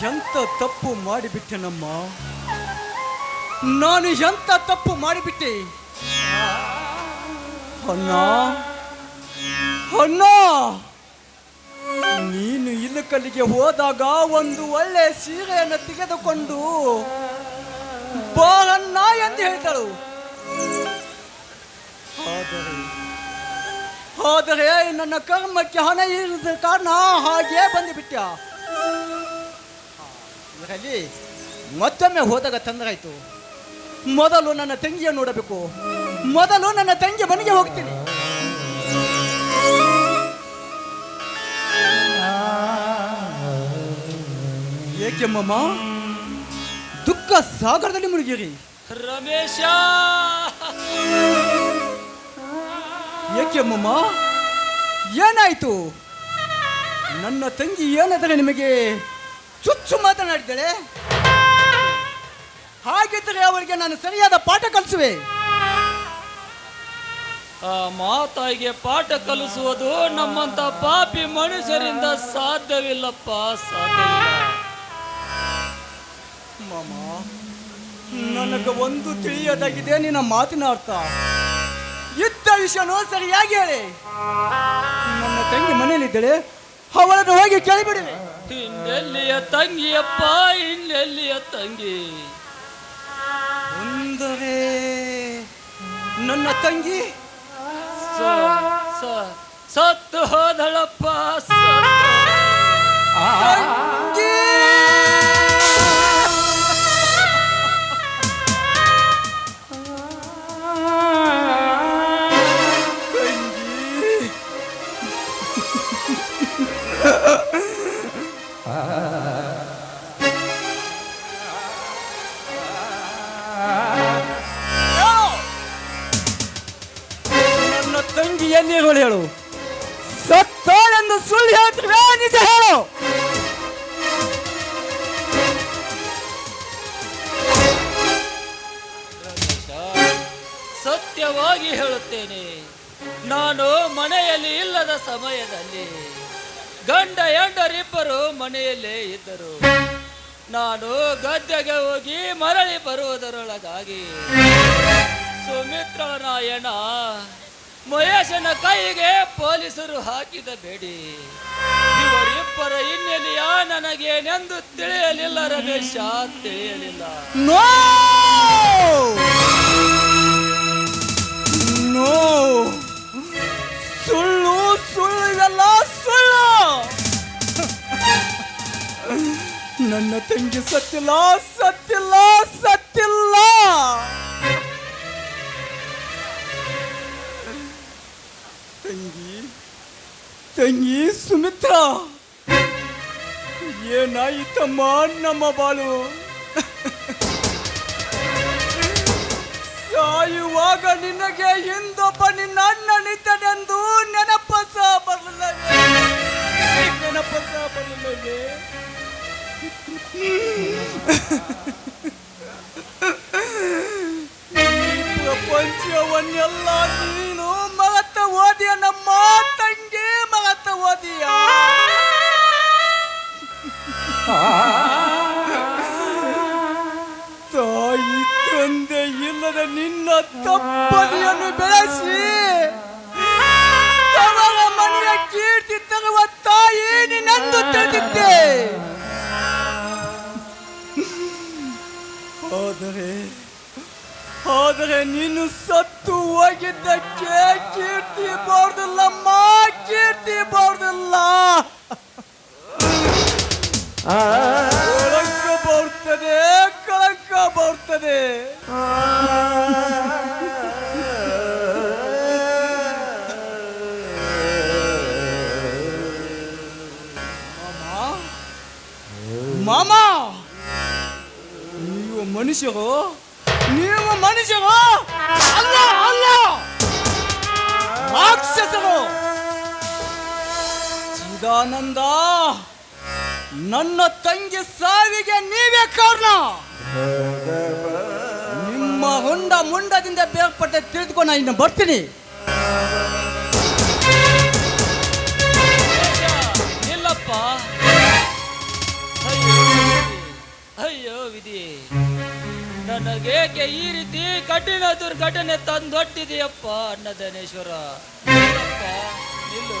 ಎಂತ ತಪ್ಪು ಮಾಡಿಬಿಟ್ಟೆನಮ್ಮ ನಾನು ಎಂಥ ತಪ್ಪು ಮಾಡಿಬಿಟ್ಟೆ? ಅಣ್ಣ ಅಣ್ಣ, ನೀನು ಇಲ್ಲಕಲ್ಲಿಗೆ ಹೋದಾಗ ಒಂದು ಒಳ್ಳೆ ಸೀರೆಯನ್ನು ತೆಗೆದುಕೊಂಡು ಬಾಳಣ್ಣ ಎಂದು ಹೇಳ್ತಾಳು ಆದರೆ ನನ್ನ ಕರ್ಮಕ್ಕೆ ಹಣ ಇರದ ಕಾರಣ ಹಾಗೇ ಬಂದುಬಿಟ್ಟ ಇರಲಿ ಮತ್ತೊಮ್ಮೆ ಹೋದಾಗ ತಂದರಾಯ್ತು. ಮೊದಲು ನನ್ನ ತಂಗಿಯ ನೋಡಬೇಕು. ಮೊದಲು ನನ್ನ ತಂಗಿ ಮನೆಗೆ ಹೋಗ್ತೀನಿ. ಏಕೆ ಮಮ್ಮ ದುಃಖ ಸಾಗರದಲ್ಲಿ ಮುಳುಗಿರಿ. ರಮೇಶ! ಏಕೆ ಮಮ್ಮ ಏನಾಯ್ತು? ನನ್ನ ತಂಗಿ ಏನಾದರೆ ನಿಮಗೆ ಚುಚ್ಚು ಮಾತನಾಡಿದ್ದಾಳೆ. ಹಾಗಿದ್ದರೆ ಅವರಿಗೆ ನಾನು ಸರಿಯಾದ ಪಾಠ ಕಲಿಸುವೆ. ಆ ಮಾತಾಯಿಗೆ ಪಾಠ ಕಲಿಸುವುದು ನಮ್ಮಂತ ಪಾಪಿ ಮನುಷ್ಯರಿಂದ ಸಾಧ್ಯವಿಲ್ಲಪ್ಪ ಸಾಧ್ಯವಿಲ್ಲ. ಮಾಮ ನನಗೆ ಒಂದು ತಿಳಿಯದಾಗಿದೆ ನಿನ್ನ ಮಾತಿನ ಅರ್ಥ. ಇದ್ದ ವಿಷಯನೋ ಸರಿಯಾಗಿ ಹೇಳಿ. ನನ್ನ ತಂಗಿ ಮನೆಯಲ್ಲಿದ್ದಾಳೆ ಅವಳನ್ನು ಹೋಗಿ ಕೇಳಿಬಿಡುವೆ ಇನ್ನೆಲ್ಲಿಯ ತಂಗಿಯಪ್ಪ ಇನ್ನೆಲ್ಲಿಯ ತಂಗಿ. ಒಂದವೇ ನನ್ನ ತಂಗಿ. ಸ- ಸ- ಸತ್ತು ಹೋದಳಪ್ಪ ಸತ್ತು. ನನ್ನ ತಂಗಿ ಎಲ್ಲಿರುವಳು ಹೇಳು. ಸತ್ತೋಳೆಂದು ಸುಳ್ಳು ಹೇಳ್ತೀವಿ ನಿಜ ಹೇಳು. ಸತ್ಯವಾಗಿ ಹೇಳುತ್ತೇನೆ ನಾನು ಮನೆಯಲ್ಲಿ ಇಲ್ಲದ ಸಮಯದಲ್ಲಿ ಗಂಡ ಹೆಂಡರಿಬ್ಬರು ಮನೆಯಲ್ಲೇ ಇದ್ದರು. ನಾನು ಗದ್ದೆಗೆ ಹೋಗಿ ಮರಳಿ ಬರುವುದರೊಳಗಾಗಿ ಸುಮಿತ್ರ ನಾಯಣ ಮಹೇಶನ ಕೈಗೆ ಪೊಲೀಸರು ಹಾಕಿದ ಬೇಡಿ. ಇವರಿಬ್ಬರ ಹಿನ್ನೆಲೆಯ ನನಗೇನೆಂದು ತಿಳಿಯಲಿಲ್ಲ, ರಮೇಶ, ತಿಳಿಯಲಿಲ್ಲ. ನೋ! ಸುಳ್ಳು ಸುಳ್ಳು, ಇದೆಲ್ಲ ಸುಳ್ಳು! ನನ್ನ ತಂಗಿ ಸತ್ತಿಲ್ಲ ಸತ್ತಿಲ್ಲ ಸತ್ತಿಲ್ಲ! ತಂಗಿ ಸುಮಿತ್ರಾ ಏನಾಯಿತಮ್ಮ ನಮ್ಮ ಬಾಳು ಸಾಯುವಾಗ ನಿನಗೆ ಹಿಂದೊಬ್ಬ ನಿನ್ನ ಅಣ್ಣನಿದ್ದನೆಂದು ನೆನಪ ಸಹ ಬರಲಿಲ್ಲವೇ? ನೆನಪ ಸಹ ಪ್ರಪಂಚವನ್ನೆಲ್ಲ ನೀನು ಮಗತ್ತ ಓದಿಯ ನಮ್ಮ ತಂಗಿ. ಓದಿಯ? ತಾಯಿ ತಂದೆ ಇಲ್ಲದ ನಿನ್ನ ತಪ್ಪಲಿಯನ್ನು ಬೆಳೆಸಿ. ತವರ ಮನೆಯ ಕೀರ್ತಿ ತರುವ ತಾಯಿ ನಿನ್ನನ್ನು ತಿಳಿದಿದ್ದೆ. ಆದರೆ ಆದರೆ ನೀನು ಸತ್ತು ಹೋಗಿದ್ದಕ್ಕೆ ಕೀರ್ತಿ ಬಾರ್ದಿಲ್ಲಮ್ಮ ಕಳಂಕ ಬರ್ತದೆ ಕಳಂಕ ಬರ್ತದೆ. ಮಾಮ ನೀವು ಮನುಷ್ಯರು ನೀವು ಮನುಷ್ಯರು ಅಲ್ಲ ಅಲ್ಲ. ರಾಕ್ಷಸರು. ಚಿದಾನಂದ ನನ್ನ ತಂಗಿ ಸಾವಿಗೆ ನೀವೇ ಕಾರಣ. ನಿಮ್ಮ ಹೊಂಡ ಮುಂಡದಿಂದ ಬೇರ್ಪಟ್ಟೆ ತಿಳಿದುಕೊಂಡು ನಾನು ಇನ್ನು ಬರ್ತೀನಿ. ಇಲ್ಲಪ್ಪ. ಅಯ್ಯೋ ವಿಧಿ. ನನಗೇಕೆ ಈ ರೀತಿ ಕಠಿಣ ದುರ್ಘಟನೆ ತಂದೊಟ್ಟಿದೆಯಪ್ಪ ಅನ್ನದೇಶ್ವರ ಇಲ್ಲಪ್ಪ, ನಿಲ್ಲು.